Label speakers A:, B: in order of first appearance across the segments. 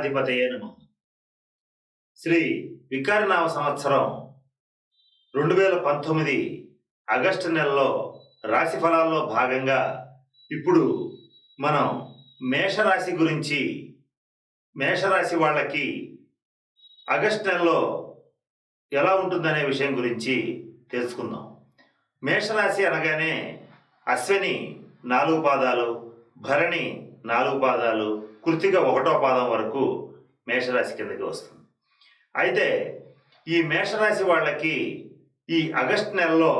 A: గణాధిపతయే నమ. శ్రీ వికారనామ సంవత్సరం రెండు వేల పంతొమ్మిది ఆగస్టు నెలలో రాశి ఫలాల్లో భాగంగా ఇప్పుడు మనం మేషరాశి గురించి మేషరాశి వాళ్ళకి ఆగస్టు నెలలో ఎలా ఉంటుందనే విషయం గురించి తెలుసుకుందాం. మేషరాశి అనగానే అశ్విని నాలుగు పాదాలు భరణి నాలుగు పాదాలు కృతిక ఒకటో పాదం వరకు మేషరాశి కిందకి వస్తుంది. అయితే ఈ మేషరాశి వాళ్ళకి ఈ ఆగస్ట్ నెలలో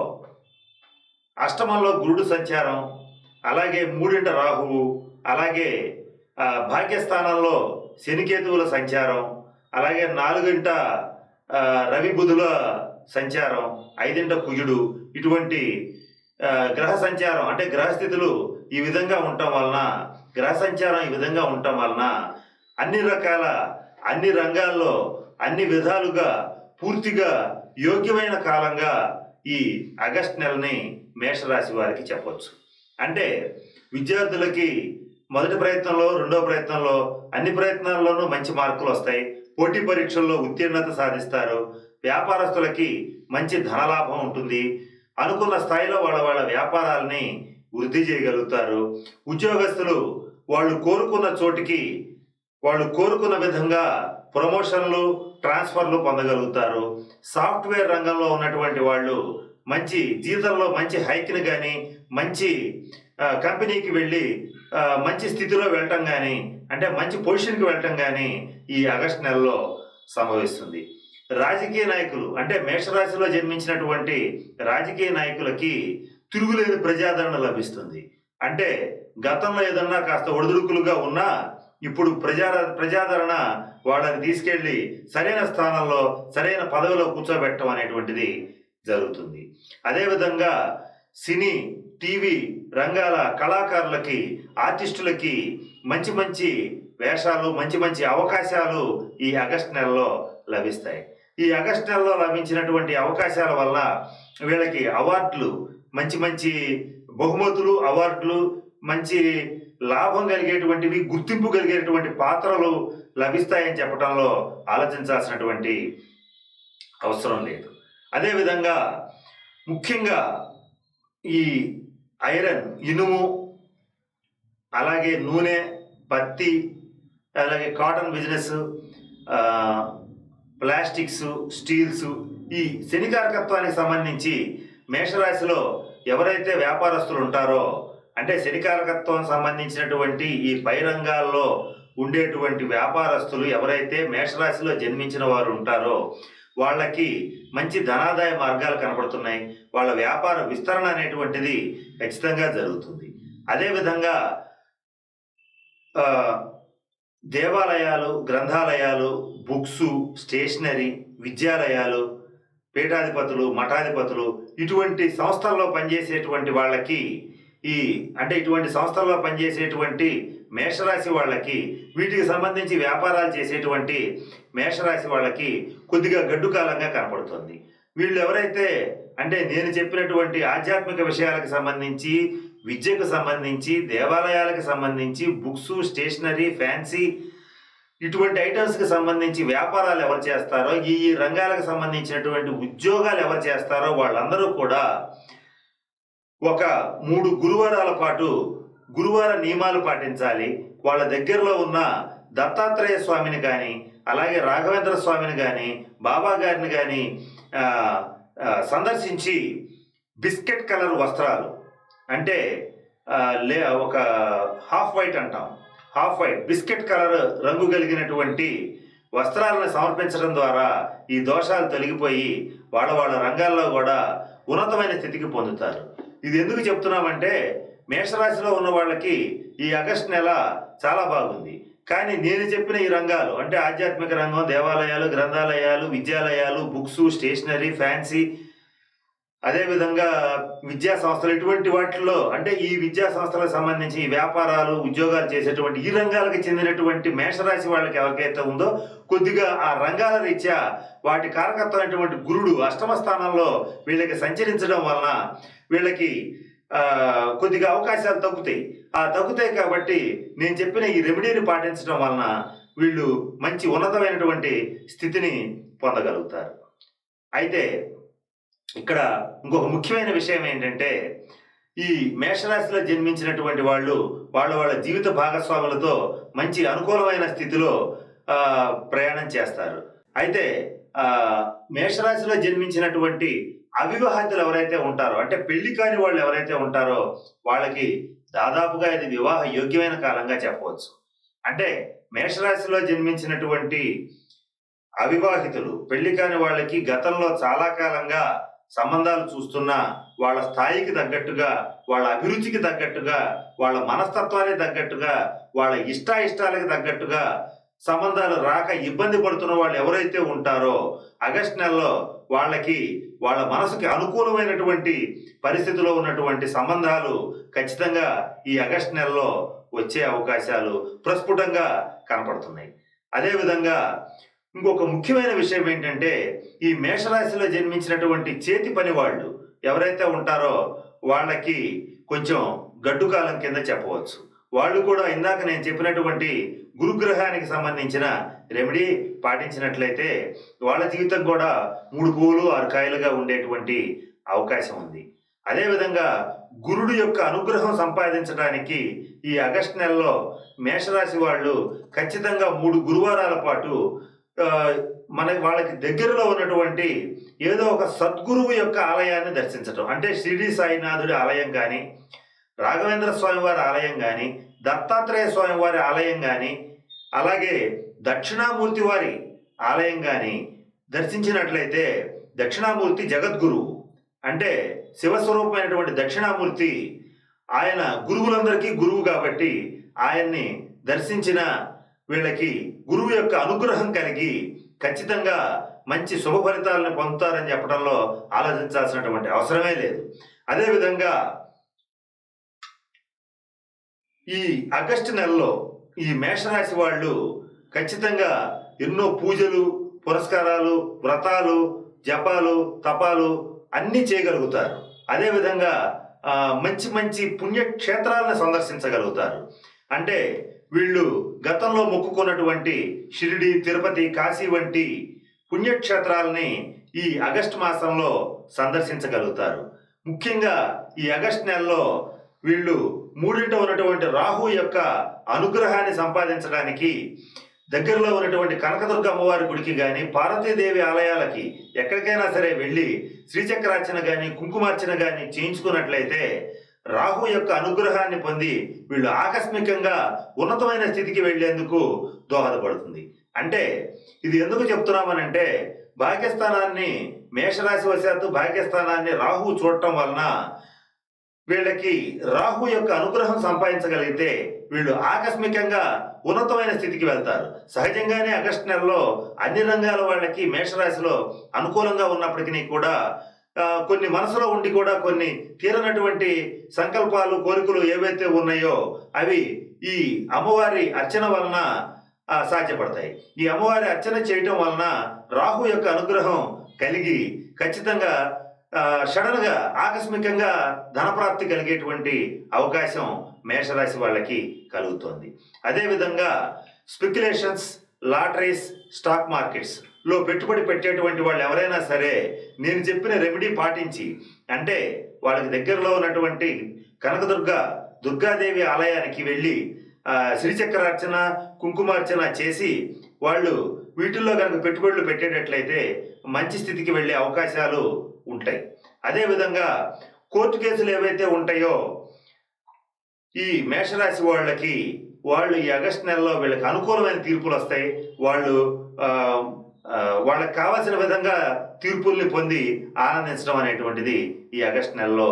A: అష్టమంలో గురుడు సంచారం అలాగే మూడింట రాహువు అలాగే భాగ్యస్థానంలో శనికేతువుల సంచారం అలాగే నాలుగింట రవి బుధుల సంచారం ఐదింట కుజుడు ఇటువంటి గ్రహ సంచారం అంటే గ్రహస్థితులు ఈ విధంగా ఉండటం వలన గ్రహ సంచారం ఈ విధంగా ఉండటం వలన అన్ని రకాల అన్ని రంగాల్లో అన్ని విధాలుగా పూర్తిగా యోగ్యమైన కాలంగా ఈ ఆగస్ట్ నెలని మేషరాశి వారికి చెప్పొచ్చు. అంటే విద్యార్థులకి మొదటి ప్రయత్నంలో రెండో ప్రయత్నంలో అన్ని ప్రయత్నాల్లోనూ మంచి మార్కులు వస్తాయి. పోటీ పరీక్షల్లో ఉత్తీర్ణత సాధిస్తారు. వ్యాపారస్తులకి మంచి ధనలాభం ఉంటుంది. అనుకున్న స్థాయిలో వాళ్ళ వాళ్ళ వ్యాపారాలని వృద్ధి చేయగలుగుతారు. ఉద్యోగస్తులు వాళ్ళు కోరుకున్న చోటికి వాళ్ళు కోరుకున్న విధంగా ప్రమోషన్లు ట్రాన్స్ఫర్లు పొందగలుగుతారు. సాఫ్ట్వేర్ రంగంలో ఉన్నటువంటి వాళ్ళు మంచి జీతంలో మంచి హైక్ని కానీ మంచి కంపెనీకి వెళ్ళి మంచి స్థితిలో వెళ్ళటం కానీ అంటే మంచి పొజిషన్కి వెళ్ళటం కానీ ఈ ఆగస్ట్ నెలలో సంభవిస్తుంది. రాజకీయ నాయకులు అంటే మేషరాశిలో జన్మించినటువంటి రాజకీయ నాయకులకి తిరుగులేని ప్రజాదరణ లభిస్తుంది. అంటే గతంలో ఏదన్నా కాస్త ఒడిదుడుకులుగా ఉన్నా ఇప్పుడు ప్రజా ప్రజాదరణ వాళ్ళని తీసుకెళ్ళి సరైన స్థానంలో సరైన పదవిలో కూర్చోబెట్టడం అనేటువంటిది జరుగుతుంది. అదేవిధంగా సినీ టీవీ రంగాల కళాకారులకి ఆర్టిస్టులకి మంచి మంచి వేషాలు మంచి మంచి అవకాశాలు ఈ ఆగస్ట్ నెలలో లభిస్తాయి. ఈ ఆగస్ట్ నెలలో లభించినటువంటి అవకాశాల వల్ల వీళ్ళకి అవార్డులు మంచి మంచి బహుమతులు అవార్డులు మంచి లాభం కలిగేటువంటివి గుర్తింపు కలిగేటువంటి పాత్రలు లభిస్తాయని చెప్పడంలో ఆలోచించాల్సినటువంటి అవసరం లేదు. అదేవిధంగా ముఖ్యంగా ఈ ఐరన్ ఇనుము అలాగే నూనె పత్తి అలాగే కాటన్ బిజినెస్ ప్లాస్టిక్స్ స్టీల్స్ ఈ శనికారకత్వానికి సంబంధించి మేషరాశిలో ఎవరైతే వ్యాపారస్తులు ఉంటారో అంటే శనికారకత్వం సంబంధించినటువంటి ఈ పై రంగాల్లో ఉండేటువంటి వ్యాపారస్తులు ఎవరైతే మేషరాశిలో జన్మించిన వారు ఉంటారో వాళ్ళకి మంచి ధనాదాయ మార్గాలు కనపడుతున్నాయి వాళ్ళ వ్యాపార విస్తరణ అనేటువంటిది ఖచ్చితంగా జరుగుతుంది. అదేవిధంగా దేవాలయాలు గ్రంథాలయాలు బుక్స్ స్టేషనరీ విద్యాలయాలు పీఠాధిపతులు మఠాధిపతులు ఇటువంటి సంస్థల్లో పనిచేసేటువంటి వాళ్ళకి ఈ అంటే ఇటువంటి సంస్థల్లో పనిచేసేటువంటి మేషరాశి వాళ్ళకి వీటికి సంబంధించి వ్యాపారాలు చేసేటువంటి మేషరాశి వాళ్ళకి కొద్దిగా గడ్డు కాలంగా కనపడుతుంది. వీళ్ళు ఎవరైతే అంటే నేను చెప్పినటువంటి ఆధ్యాత్మిక విషయాలకు సంబంధించి విద్యకు సంబంధించి దేవాలయాలకు సంబంధించి బుక్స్ స్టేషనరీ ఫ్యాన్సీ ఇటువంటి ఐటమ్స్కి సంబంధించి వ్యాపారాలు ఎవరు చేస్తారో ఈ ఈ రంగాలకు సంబంధించినటువంటి ఉద్యోగాలు ఎవరు చేస్తారో వాళ్ళందరూ కూడా ఒక మూడు గురువారాల పాటు గురువార నియమాలు పాటించాలి. వాళ్ళ దగ్గరలో ఉన్న దత్తాత్రేయ స్వామిని కానీ అలాగే రాఘవేంద్ర స్వామిని కానీ బాబా గారిని కానీ సందర్శించి బిస్కెట్ కలర్ వస్త్రాలు. అంటే లే ఒక హాఫ్ వైట్ అంటాం. హాఫ్ వైట్ బిస్కెట్ కలర్ రంగు కలిగినటువంటి వస్త్రాలను సమర్పించడం ద్వారా ఈ దోషాలు తొలగిపోయి వాళ్ళ వాళ్ళ రంగాల్లో కూడా ఉన్నతమైన స్థితికి పొందుతారు. ఇది ఎందుకు చెప్తున్నామంటే మేషరాశిలో ఉన్న వాళ్ళకి ఈ ఆగస్ట్ నెల చాలా బాగుంది. కానీ నేను చెప్పిన ఈ రంగాలు అంటే ఆధ్యాత్మిక రంగం దేవాలయాలు గ్రంథాలయాలు విద్యాలయాలు బుక్స్ స్టేషనరీ ఫ్యాన్సీ అదేవిధంగా విద్యా సంస్థలు ఇటువంటి వాటిల్లో అంటే ఈ విద్యా సంస్థలకు సంబంధించి వ్యాపారాలు ఉద్యోగాలు చేసేటువంటి ఈ రంగాలకు చెందినటువంటి మేషరాశి వాళ్ళకి ఎవరికైతే ఉందో కొద్దిగా ఆ రంగాల రీత్యా వాటి కారకత్వమైనటువంటి గురుడు అష్టమ స్థానంలో వీళ్ళకి సంచరించడం వలన వీళ్ళకి కొద్దిగా అవకాశాలు తగ్గుతాయి. ఆ తగ్గుతాయి కాబట్టి నేను చెప్పిన ఈ రెమెడీని పాటించడం వలన వీళ్ళు మంచి ఉన్నతమైనటువంటి స్థితిని పొందగలుగుతారు. అయితే ఇక్కడ ఇంకొక ముఖ్యమైన విషయం ఏంటంటే ఈ మేషరాశిలో జన్మించినటువంటి వాళ్ళు వాళ్ళ వాళ్ళ జీవిత భాగస్వాములతో మంచి అనుకూలమైన స్థితిలో ప్రయాణం చేస్తారు. అయితే మేషరాశిలో జన్మించినటువంటి అవివాహితులు ఎవరైతే ఉంటారో అంటే పెళ్ళి కాని వాళ్ళు ఎవరైతే ఉంటారో వాళ్ళకి దాదాపుగా ఇది వివాహ యోగ్యమైన కాలంగా చెప్పవచ్చు. అంటే మేషరాశిలో జన్మించినటువంటి అవివాహితులు పెళ్ళి కాని వాళ్ళకి గతంలో చాలా కాలంగా సంబంధాలు చూస్తున్నా వాళ్ళ స్థాయికి తగ్గట్టుగా వాళ్ళ అభిరుచికి తగ్గట్టుగా వాళ్ళ మనస్తత్వానికి తగ్గట్టుగా వాళ్ళ ఇష్టాయిష్టాలకి తగ్గట్టుగా సంబంధాలు రాక ఇబ్బంది పడుతున్న వాళ్ళు ఎవరైతే ఉంటారో ఆగస్ట్ నెలలో వాళ్ళకి వాళ్ళ మనసుకి అనుకూలమైనటువంటి పరిస్థితిలో ఉన్నటువంటి సంబంధాలు ఖచ్చితంగా ఈ ఆగస్ట్ నెలలో వచ్చే అవకాశాలు ప్రస్ఫుటంగా కనపడుతున్నాయి. అదేవిధంగా ఇంకొక ముఖ్యమైన విషయం ఏంటంటే ఈ మేషరాశిలో జన్మించినటువంటి చేతి పని వాళ్ళు ఎవరైతే ఉంటారో వాళ్ళకి కొంచెం గడ్డు కాలం కింద చెప్పవచ్చు. వాళ్ళు కూడా ఇందాక నేను చెప్పినటువంటి గురుగ్రహానికి సంబంధించిన రెమెడీ పాటించినట్లయితే వాళ్ళ జీవితం కూడా మూడు పూలు ఆరు కాయలుగా ఉండేటువంటి అవకాశం ఉంది. అదేవిధంగా గురుడు యొక్క అనుగ్రహం సంపాదించడానికి ఈ ఆగస్ట్ నెలలో మేషరాశి వాళ్ళు ఖచ్చితంగా మూడు గురువారాల పాటు మన వాళ్ళకి దగ్గరలో ఉన్నటువంటి ఏదో ఒక సద్గురువు యొక్క ఆలయాన్ని దర్శించటం. అంటే షిరిడి సాయినాథుడి ఆలయం కానీ రాఘవేంద్ర స్వామి వారి ఆలయం కానీ దత్తాత్రేయ స్వామి వారి ఆలయం కానీ అలాగే దక్షిణామూర్తి వారి ఆలయం కానీ దర్శించినట్లయితే దక్షిణామూర్తి జగద్గురువు. అంటే శివస్వరూపమైనటువంటి దక్షిణామూర్తి ఆయన గురువులందరికీ గురువు కాబట్టి ఆయన్ని దర్శించిన వీళ్ళకి గురువు యొక్క అనుగ్రహం కలిగి ఖచ్చితంగా మంచి శుభ ఫలితాలను పొందుతారని చెప్పడంలో ఆలోచించాల్సినటువంటి అవసరమే లేదు. అదేవిధంగా ఈ ఆగస్టు నెలలో ఈ మేషరాశి వాళ్ళు ఖచ్చితంగా ఎన్నో పూజలు పురస్కారాలు వ్రతాలు జపాలు తపాలు అన్నీ చేయగలుగుతారు. అదేవిధంగా మంచి మంచి పుణ్యక్షేత్రాలను సందర్శించగలుగుతారు. అంటే వీళ్ళు గతంలో మొక్కుకున్నటువంటి షిరిడి తిరుపతి కాశీ వంటి పుణ్యక్షేత్రాలని ఈ ఆగస్టు మాసంలో సందర్శించగలుగుతారు. ముఖ్యంగా ఈ ఆగస్టు నెలలో వీళ్ళు మూడింట ఉన్నటువంటి రాహు యొక్క అనుగ్రహాన్ని సంపాదించడానికి దగ్గరలో ఉన్నటువంటి కనకదుర్గ అమ్మవారి గుడికి కానీ పార్వతీదేవి ఆలయాలకి ఎక్కడికైనా సరే వెళ్ళి శ్రీచక్రార్చన కానీ కుంకుమార్చన కానీ చేయించుకున్నట్లయితే రాహు యొక్క అనుగ్రహాన్ని పొంది వీళ్ళు ఆకస్మికంగా ఉన్నతమైన స్థితికి వెళ్ళేందుకు దోహదపడుతుంది. అంటే ఇది ఎందుకు చెప్తున్నామనంటే భాగ్యస్థానాన్ని మేషరాశి వశాత్తు భాగ్యస్థానాన్ని రాహు చూడటం వలన వీళ్ళకి రాహు యొక్క అనుగ్రహం సంపాదించగలిగితే వీళ్ళు ఆకస్మికంగా ఉన్నతమైన స్థితికి వెళ్తారు. సహజంగానే ఆగస్టు నెలలో అన్ని రంగాల వాళ్ళకి మేషరాశిలో అనుకూలంగా ఉన్నప్పటికీ కూడా కొన్ని మనసులో ఉండి కూడా కొన్ని తీరనటువంటి సంకల్పాలు కోరికలు ఏవైతే ఉన్నాయో అవి ఈ అమ్మవారి అర్చన వలన సాధ్యపడతాయి. ఈ అమ్మవారి అర్చన చేయటం వలన రాహు యొక్క అనుగ్రహం కలిగి ఖచ్చితంగా షడన్గా ఆకస్మికంగా ధనప్రాప్తి కలిగేటువంటి అవకాశం మేషరాశి వాళ్ళకి కలుగుతోంది. అదేవిధంగా స్పెక్యులేషన్స్ లాటరీస్ స్టాక్ మార్కెట్స్ లో పెట్టుబడి పెట్టేటువంటి వాళ్ళు ఎవరైనా సరే నేను చెప్పిన రెమెడీ పాటించి అంటే వాళ్ళకి దగ్గరలో ఉన్నటువంటి కనకదుర్గ దుర్గాదేవి ఆలయానికి వెళ్ళి శ్రీచక్రార్చన కుంకుమార్చన చేసి వాళ్ళు వీటిల్లో కనుక పెట్టుబడులు పెట్టేటట్లయితే మంచి స్థితికి వెళ్ళే అవకాశాలు ఉంటాయి. అదేవిధంగా కోర్టు కేసులు ఏవైతే ఉంటాయో ఈ మేషరాశి వాళ్ళకి వాళ్ళు ఈ ఆగస్టు నెలలో వీళ్ళకి అనుకూలమైన తీర్పులు వస్తాయి. వాళ్ళు వాళ్ళకి కావాల్సిన విధంగా తీర్పుల్ని పొంది ఆనందించడం అనేటువంటిది ఈ ఆగస్ట్ నెలలో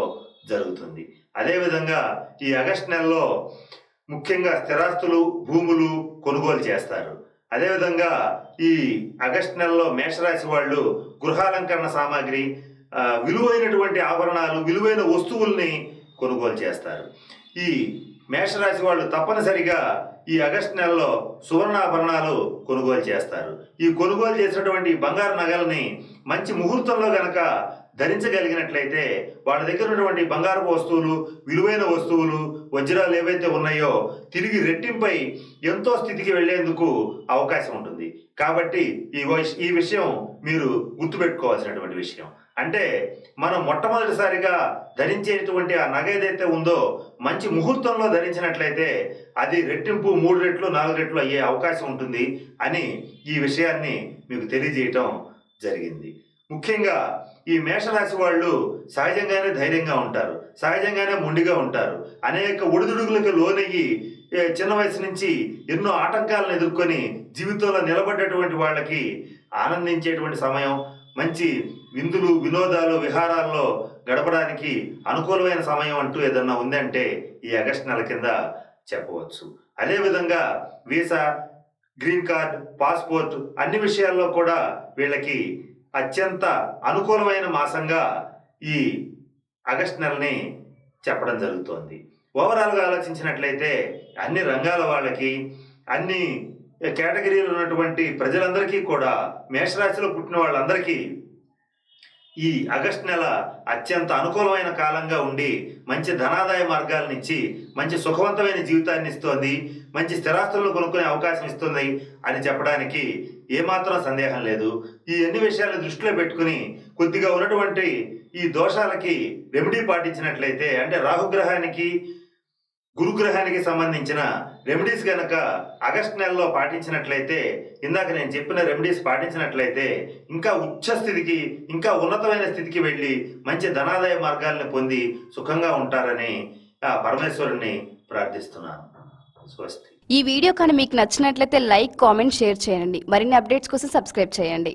A: జరుగుతుంది. అదేవిధంగా ఈ ఆగస్ట్ నెలలో ముఖ్యంగా స్థిరాస్తులు భూములు కొనుగోలు చేస్తారు. అదేవిధంగా ఈ ఆగస్ట్ నెలలో మేషరాశి వాళ్ళు గృహాలంకరణ సామాగ్రి విలువైనటువంటి ఆభరణాలు విలువైన వస్తువుల్ని కొనుగోలు చేస్తారు. ఈ మేషరాశి వాళ్ళు తప్పనిసరిగా ఈ ఆగస్టు నెలలో సువర్ణాభరణాలు కొనుగోలు చేస్తారు. ఈ కొనుగోలు చేసినటువంటి బంగారు నగల్ని మంచి ముహూర్తంలో గనక ధరించగలిగినట్లయితే వాళ్ళ దగ్గర ఉన్నటువంటి బంగారపు వస్తువులు విలువైన వస్తువులు వజ్రాలు ఏవైతే ఉన్నాయో తిరిగి రెట్టింపై ఎంతో స్థితికి వెళ్ళేందుకు అవకాశం ఉంటుంది. కాబట్టి ఈ ఈ విషయం మీరు గుర్తుపెట్టుకోవాల్సినటువంటి విషయం. అంటే మనం మొట్టమొదటిసారిగా ధరించేటువంటి ఆ నగ ఏదైతే ఉందో మంచి ముహూర్తంలో ధరించినట్లయితే అది రెట్టింపు మూడు రెట్లు నాలుగు రెట్లు అయ్యే అవకాశం ఉంటుంది అని ఈ విషయాన్ని మీకు తెలియజేయటం జరిగింది. ముఖ్యంగా ఈ మేషరాశి వాళ్ళు సహజంగానే ధైర్యంగా ఉంటారు సహజంగానే మొండిగా ఉంటారు. అనేక ఒడిదుడుగులకు లోనయ్యి చిన్న వయసు నుంచి ఎన్నో ఆటంకాలను ఎదుర్కొని జీవితంలో నిలబడ్డటువంటి వాళ్ళకి ఆనందించేటువంటి సమయం మంచి విందులు వినోదాలు విహారాల్లో గడపడానికి అనుకూలమైన సమయం అంటూ ఏదన్నా ఉందంటే ఈ ఆగస్ట్ నెల కింద చెప్పవచ్చు. అదేవిధంగా వీసా గ్రీన్ కార్డ్ పాస్పోర్ట్ అన్ని విషయాల్లో కూడా వీళ్ళకి అత్యంత అనుకూలమైన మాసంగా ఈ ఆగస్ట్ నెలని చెప్పడం జరుగుతోంది. ఓవరాల్గా ఆలోచించినట్లయితే అన్ని రంగాల వాళ్ళకి అన్ని కేటగిరీలు ఉన్నటువంటి ప్రజలందరికీ కూడా మేషరాశిలో పుట్టిన వాళ్ళందరికీ ఈ ఆగస్ట్ నెల అత్యంత అనుకూలమైన కాలంగా ఉండి మంచి ధనాదాయ మార్గాలను ఇచ్చి మంచి సుఖవంతమైన జీవితాన్ని ఇస్తోంది మంచి స్థిరాస్తులను కొనుక్కునే అవకాశం ఇస్తుంది అని చెప్పడానికి ఏమాత్రం సందేహం లేదు. ఈ అన్ని విషయాలను దృష్టిలో పెట్టుకుని కొద్దిగా ఉన్నటువంటి ఈ దోషాలకి రెమెడీ పాటించినట్లయితే అంటే రాహుగ్రహానికి గురుగ్రహానికి సంబంధించిన రెమెడీస్ కనుక ఆగస్ట్ నెలలో పాటించినట్లయితే ఇందాక నేను చెప్పిన రెమెడీస్ పాటించినట్లయితే ఇంకా ఉచ్చ స్థితికి ఇంకా ఉన్నతమైన స్థితికి వెళ్ళి మంచి ధనాదాయ మార్గాల్ని పొంది సుఖంగా ఉంటారని ఆ పరమేశ్వరుణ్ణి ప్రార్థిస్తున్నాను. స్వస్తి.
B: ఈ వీడియో కానీ మీకు నచ్చినట్లయితే లైక్ కామెంట్ షేర్ చేయండి. మరిన్ని అప్డేట్స్ కోసం సబ్స్క్రైబ్ చేయండి.